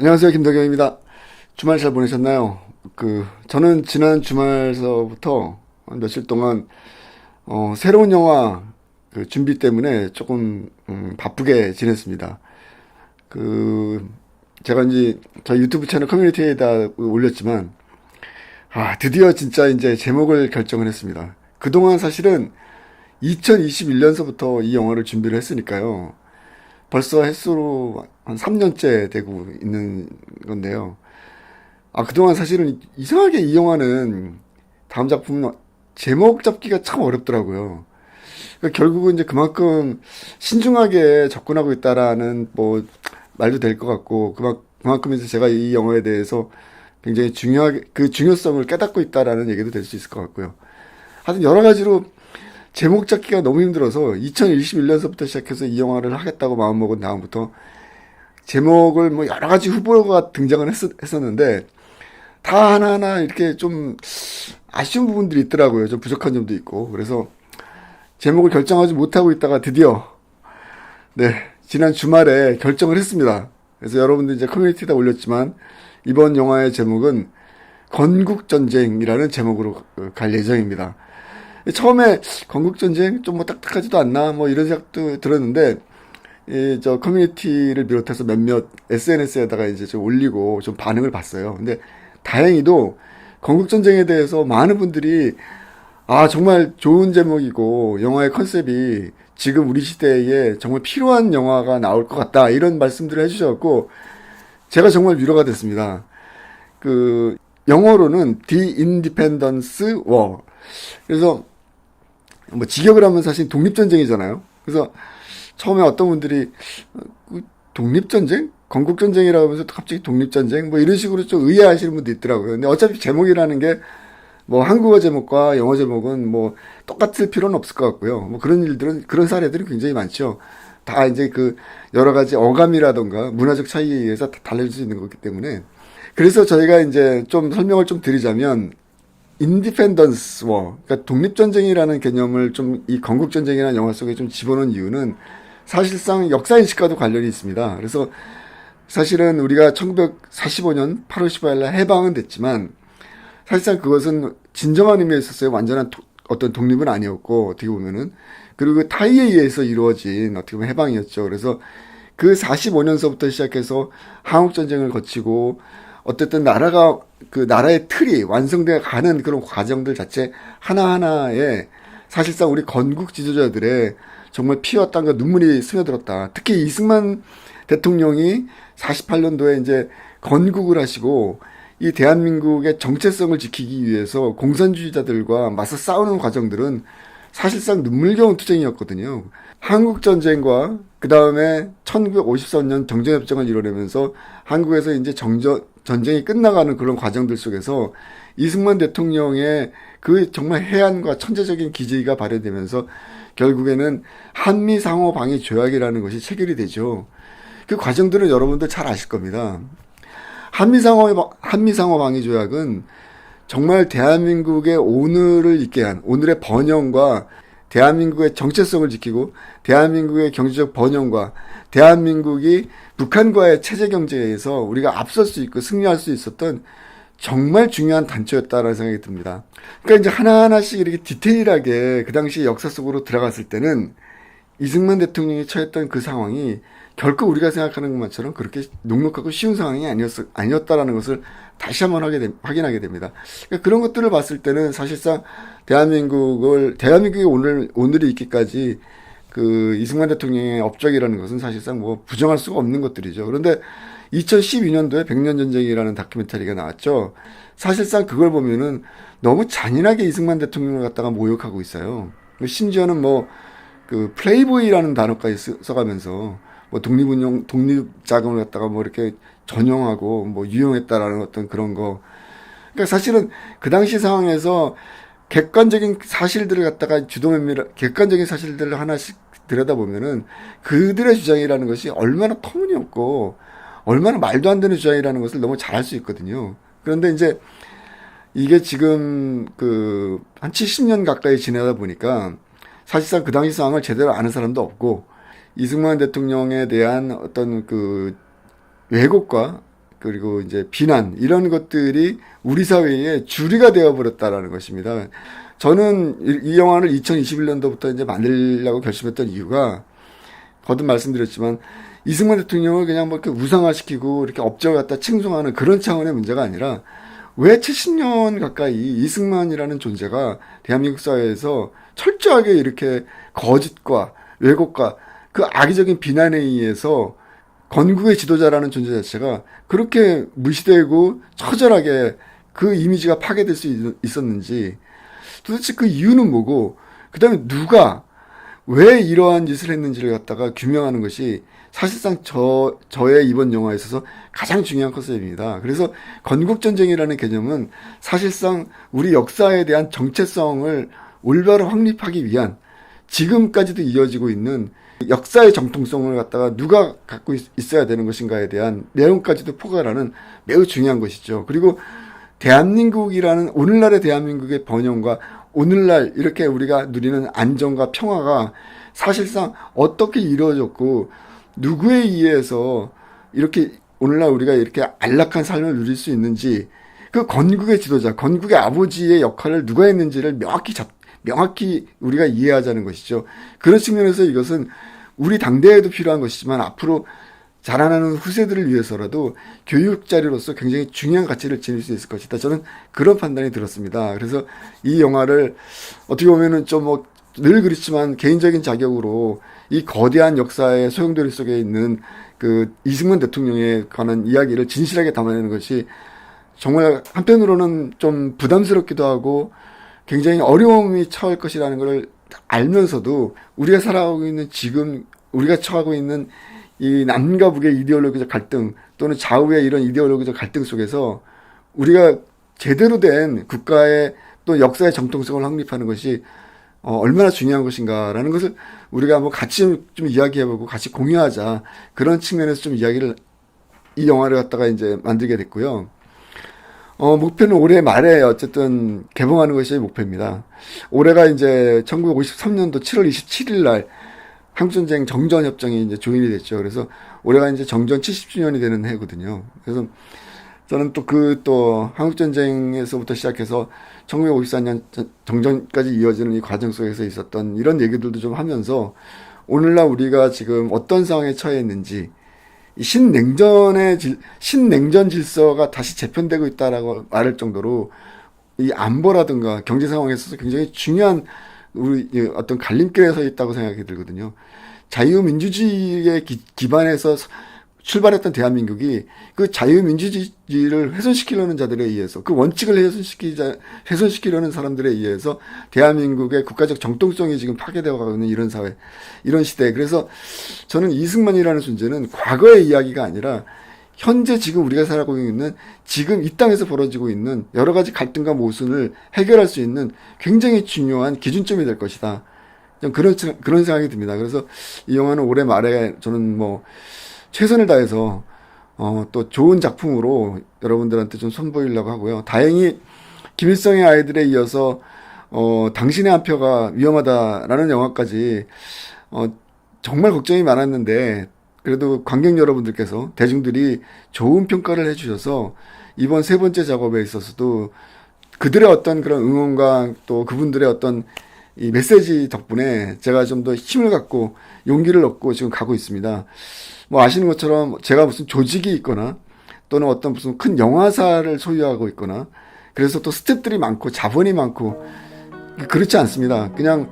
안녕하세요. 김덕영입니다. 주말 잘 보내셨나요? 그, 저는 지난 주말서부터 며칠 동안, 어, 새로운 영화 그 준비 때문에 조금, 음, 바쁘게 지냈습니다. 그, 제가 이제 저 유튜브 채널 커뮤니티에다 올렸지만, 아, 드디어 진짜 이제 제목을 결정을 했습니다. 그동안 사실은 2021년서부터 이 영화를 준비를 했으니까요. 벌써 횟수로 한 3년째 되고 있는 건데요. 아, 그동안 사실은 이상하게 이 영화는 다음 작품 제목 잡기가 참 어렵더라고요. 그러니까 결국은 이제 그만큼 신중하게 접근하고 있다라는 뭐 말도 될 것 같고 그만, 그만큼 이제 제가 이 영화에 대해서 굉장히 중요하게 그 중요성을 깨닫고 있다라는 얘기도 될 수 있을 것 같고요. 하여튼 여러 가지로 제목 잡기가 너무 힘들어서 2021년서부터 시작해서 이 영화를 하겠다고 마음먹은 다음부터 제목을 뭐 여러 가지 후보가 등장을 했, 었는데 다 하나하나 이렇게 좀 아쉬운 부분들이 있더라고요. 좀 부족한 점도 있고. 그래서 제목을 결정하지 못하고 있다가 드디어 네, 지난 주말에 결정을 했습니다. 그래서 여러분들 이제 커뮤니티에다 올렸지만 이번 영화의 제목은 건국전쟁이라는 제목으로 갈 예정입니다. 처음에 건국전쟁 좀 뭐 딱딱하지도 않나 뭐 이런 생각도 들었는데 이 저 커뮤니티를 비롯해서 몇몇 SNS에다가 이제 좀 올리고 좀 반응을 봤어요. 근데 다행히도 건국전쟁에 대해서 많은 분들이 아 정말 좋은 제목이고 영화의 컨셉이 지금 우리 시대에 정말 필요한 영화가 나올 것 같다 이런 말씀들을 해주셨고 제가 정말 위로가 됐습니다. 그 영어로는 The Independence War 그래서 뭐 직역을 하면 사실 독립전쟁이잖아요. 그래서 처음에 어떤 분들이 어, 그 독립전쟁? 건국전쟁이라고 하면서 갑자기 독립전쟁? 뭐 이런 식으로 좀 의아하시는 분도 있더라고요. 근데 어차피 제목이라는 게 뭐 한국어 제목과 영어 제목은 뭐 똑같을 필요는 없을 것 같고요. 뭐 그런 일들은, 그런 사례들이 굉장히 많죠. 다 이제 그 여러 가지 어감이라던가 문화적 차이에 의해서 다 달라질 수 있는 거기 때문에 그래서 저희가 이제 좀 설명을 좀 드리자면 인디펜던스 워, 그러니까 독립전쟁이라는 개념을 좀 이 건국전쟁이라는 영화 속에 좀 집어넣은 이유는 사실상 역사인식과도 관련이 있습니다. 그래서 사실은 우리가 1945년 8월 15일 날 해방은 됐지만 사실상 그것은 진정한 의미에 있었어요. 완전한 도, 어떤 독립은 아니었고 어떻게 보면은 그리고 그 타이에 의해서 이루어진 어떻게 보면 해방이었죠. 그래서 그 45년서부터 시작해서 한국 전쟁을 거치고 어쨌든 나라가 그 나라의 틀이 완성돼 가는 그런 과정들 자체 하나하나에 사실상 우리 건국 지도자들의 정말 피와 땀과 눈물이 스며들었다. 특히 이승만 대통령이 48년도에 이제 건국을 하시고 이 대한민국의 정체성을 지키기 위해서 공산주의자들과 맞서 싸우는 과정들은 사실상 눈물겨운 투쟁이었거든요. 한국전쟁과 그 다음에 1953년 정전협정을 이뤄내면서 한국에서 이제 정전, 전쟁이 끝나가는 그런 과정들 속에서 이승만 대통령의 그 정말 해안과 천재적인 기지가 발휘되면서 결국에는 한미 상호 방위 조약이라는 것이 체결이 되죠. 그 과정들은 여러분들 잘 아실 겁니다. 한미 상호 한미 상호 방위 조약은 정말 대한민국의 오늘을 있게 한 오늘의 번영과 대한민국의 정체성을 지키고 대한민국의 경제적 번영과 대한민국이 북한과의 체제 경제에서 우리가 앞설 수 있고 승리할 수 있었던 정말 중요한 단초였다라는 생각이 듭니다. 그러니까 이제 하나하나씩 이렇게 디테일하게 그 당시 역사 속으로 들어갔을 때는 이승만 대통령이 처했던 그 상황이 결코 우리가 생각하는 것처럼 그렇게 녹록하고 쉬운 상황이 아니었, 아니었다라는 것을 다시 한번 하게 되, 확인하게 됩니다. 그러니까 그런 것들을 봤을 때는 사실상 대한민국을, 대한민국이 오늘, 오늘이 있기까지 그 이승만 대통령의 업적이라는 것은 사실상 뭐 부정할 수가 없는 것들이죠. 그런데 2012년도에 백년 전쟁이라는 다큐멘터리가 나왔죠. 사실상 그걸 보면은 너무 잔인하게 이승만 대통령을 갖다가 모욕하고 있어요. 심지어는 뭐 그 플레이보이라는 단어까지 써가면서 뭐 독립운용, 독립 자금을 갖다가 뭐 이렇게 전용하고 뭐 유용했다라는 어떤 그런 거. 그러니까 사실은 그 당시 상황에서 객관적인 사실들을 갖다가 주도면밀, 객관적인 사실들을 하나씩 들여다보면은 그들의 주장이라는 것이 얼마나 터무니없고 얼마나 말도 안 되는 주장이라는 것을 너무 잘 알 수 있거든요. 그런데 이제 이게 지금 그 한 70년 가까이 지내다 보니까 사실상 그 당시 상황을 제대로 아는 사람도 없고 이승만 대통령에 대한 어떤 그 왜곡과 그리고 이제 비난 이런 것들이 우리 사회의 주류가 되어버렸다라는 것입니다. 저는 이, 이 영화를 2021년도부터 이제 만들려고 결심했던 이유가 거듭 말씀드렸지만 이승만 대통령을 그냥 뭐 이렇게 우상화시키고 이렇게 업적을 갖다 칭송하는 그런 차원의 문제가 아니라 왜 70년 가까이 이승만이라는 존재가 대한민국 사회에서 철저하게 이렇게 거짓과 왜곡과 그 악의적인 비난에 의해서 건국의 지도자라는 존재 자체가 그렇게 무시되고 처절하게 그 이미지가 파괴될 수 있- 있었는지 도대체 그 이유는 뭐고 그 다음에 누가 왜 이러한 짓을 했는지를 갖다가 규명하는 것이 사실상 저, 저의 이번 영화에 있어서 가장 중요한 컨셉입니다. 그래서 건국 전쟁이라는 개념은 사실상 우리 역사에 대한 정체성을 올바로 확립하기 위한 지금까지도 이어지고 있는 역사의 정통성을 갖다가 누가 갖고 있, 어야 되는 것인가에 대한 내용까지도 포괄하는 매우 중요한 것이죠. 그리고 대한민국이라는 오늘날의 대한민국의 번영과 오늘날 이렇게 우리가 누리는 안정과 평화가 사실상 어떻게 이루어졌고 누구에 의해서 이렇게 오늘날 우리가 이렇게 안락한 삶을 누릴 수 있는지 그 건국의 지도자, 건국의 아버지의 역할을 누가 했는지를 명확히 잡, 명확히 우리가 이해하자는 것이죠. 그런 측면에서 이것은 우리 당대에도 필요한 것이지만 앞으로 자라나는 후세들을 위해서라도 교육 자료로서 굉장히 중요한 가치를 지닐 수 있을 것이다. 저는 그런 판단이 들었습니다. 그래서 이 영화를 어떻게 보면은 좀뭐 늘 그렇지만 개인적인 자격으로 이 거대한 역사의 소용돌이 속에 있는 그 이승만 대통령에 관한 이야기를 진실하게 담아내는 것이 정말 한편으로는 좀 부담스럽기도 하고 굉장히 어려움이 처할 것이라는 걸 알면서도 우리가 살아가고 있는 지금 우리가 처하고 있는 이 남과 북의 이데올로기적 갈등 또는 좌우의 이런 이데올로기적 갈등 속에서 우리가 제대로 된 국가의 또 역사의 정통성을 확립하는 것이 어, 얼마나 중요한 것인가라는 것을 우리가 한번 같이 좀, 좀 이야기해보고 같이 공유하자 그런 측면에서 좀 이야기를 이 영화를 갖다가 이제 만들게 됐고요. 어, 목표는 올해 말에 어쨌든 개봉하는 것이 목표입니다. 올해가 이제 1953년도 7월 27일 날 한국전쟁 정전협정이 이제 조인이 됐죠. 그래서 올해가 이제 정전 70주년이 되는 해거든요. 그래서 저는 또 그또 한국전쟁에서부터 시작해서 1954년 정전까지 이어지는 이 과정 속에서 있었던 이런 얘기들도 좀 하면서 오늘날 우리가 지금 어떤 상황에 처해 있는지 이 신냉전의 질, 신냉전 질서가 다시 재편되고 있다라고 말할 정도로 이 안보라든가 경제 상황에 있어서 굉장히 중요한 우리 이 어떤 갈림길에 서 있다고 생각이 들거든요. 자유민주주의에 기, 기반해서 출발했던 대한민국이 그 자유민주주의를 훼손시키려는 자들에 의해서 그 원칙을 훼손시키자 훼손시키려는 사람들에 의해서 대한민국의 국가적 정통성이 지금 파괴되어 가고 있는 이런 사회 이런 시대 그래서 저는 이승만이라는 존재는 과거의 이야기가 아니라 현재 지금 우리가 살아가고 있는 지금 이 땅에서 벌어지고 있는 여러 가지 갈등과 모순을 해결할 수 있는 굉장히 중요한 기준점이 될 것이다. 좀 그런 그런 생각이 듭니다. 그래서 이 영화는 올해 말에 저는 뭐 최선을 다해서 어, 또 좋은 작품으로 여러분들한테 좀 선보이려고 하고요. 다행히 김일성의 아이들에 이어서 어, 당신의 한 표가 위험하다라는 영화까지 어, 정말 걱정이 많았는데 그래도 관객 여러분들께서 대중들이 좋은 평가를 해주셔서 이번 세 번째 작업에 있어서도 그들의 어떤 그런 응원과 또 그분들의 어떤 이 메시지 덕분에 제가 좀 더 힘을 갖고 용기를 얻고 지금 가고 있습니다. 뭐 아시는 것처럼 제가 무슨 조직이 있거나 또는 어떤 무슨 큰 영화사를 소유하고 있거나 그래서 또 스탭들이 많고 자본이 많고 그렇지 않습니다. 그냥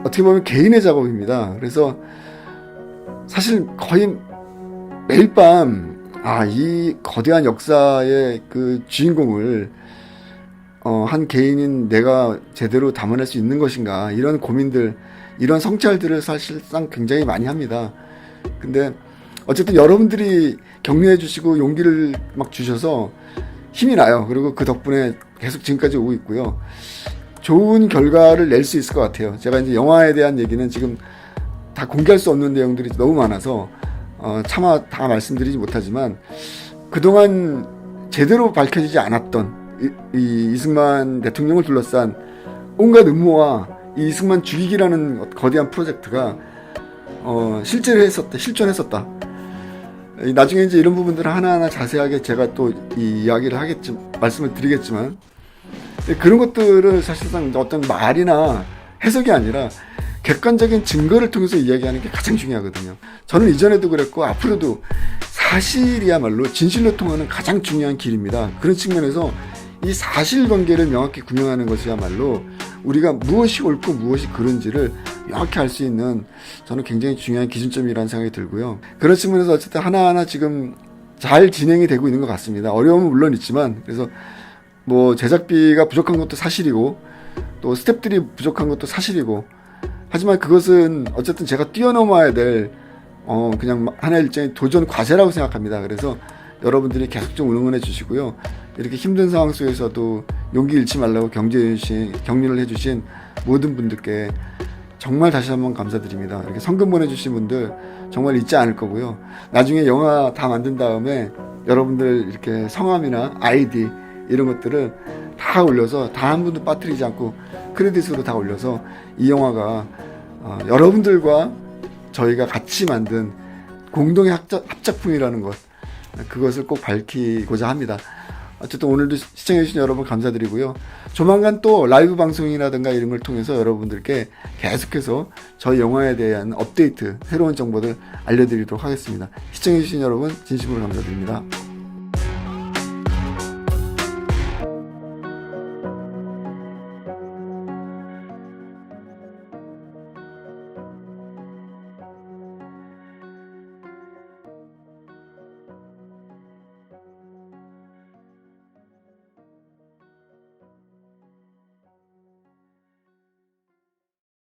어떻게 보면 개인의 작업입니다. 그래서 사실 거의 매일 밤, 아, 이 거대한 역사의 그 주인공을, 어, 한 개인인 내가 제대로 담아낼 수 있는 것인가, 이런 고민들, 이런 성찰들을 사실상 굉장히 많이 합니다. 근데, 어쨌든 여러분들이 격려해 주시고 용기를 막 주셔서 힘이 나요. 그리고 그 덕분에 계속 지금까지 오고 있고요. 좋은 결과를 낼 수 있을 것 같아요. 제가 이제 영화에 대한 얘기는 지금 다 공개할 수 없는 내용들이 너무 많아서 어, 차마 다 말씀드리지 못하지만 그동안 제대로 밝혀지지 않았던 이, 이 이승만 대통령을 둘러싼 온갖 음모와 이 이승만 죽이기라는 거대한 프로젝트가 어, 실제로 했었다, 실존했었다. 이 나중에 이제 이런 부분들을 하나하나 자세하게 제가 또 이 이야기를 하겠지 말씀을 드리겠지만 그런 것들을 사실상 어떤 말이나 해석이 아니라 객관적인 증거를 통해서 이야기하는 게 가장 중요하거든요. 저는 이전에도 그랬고 앞으로도 사실이야말로 진실로 통하는 가장 중요한 길입니다. 그런 측면에서 이 사실관계를 명확히 구명하는 것이야말로 우리가 무엇이 옳고 무엇이 그른지를 명확히 알 수 있는 저는 굉장히 중요한 기준점이라는 생각이 들고요. 그런 측면에서 어쨌든 하나하나 지금 잘 진행이 되고 있는 것 같습니다. 어려움은 물론 있지만 그래서 뭐 제작비가 부족한 것도 사실이고 또 스탭들이 부족한 것도 사실이고 하지만 그것은 어쨌든 제가 뛰어넘어야 될 어, 그냥 하나의 일종의 도전 과제라고 생각합니다. 그래서 여러분들이 계속 좀 응원해 주시고요. 이렇게 힘든 상황 속에서도 용기 잃지 말라고 경제해 주신, 격려를 해 주신 모든 분들께 정말 다시 한번 감사드립니다. 이렇게 성금 보내주신 분들 정말 잊지 않을 거고요. 나중에 영화 다 만든 다음에 여러분들 이렇게 성함이나 아이디 이런 것들을 다 올려서 단한 분도 빠뜨리지 않고 크레딧으로 다 올려서 이 영화가 어, 여러분들과 저희가 같이 만든 공동의 합작, 합작품이라는 것 그것을 꼭 밝히고자 합니다. 어쨌든 오늘도 시청해주신 여러분 감사드리고요. 조만간 또 라이브 방송이라든가 이런 걸 통해서 여러분들께 계속해서 저희 영화에 대한 업데이트, 새로운 정보들 알려드리도록 하겠습니다. 시청해주신 여러분 진심으로 감사드립니다.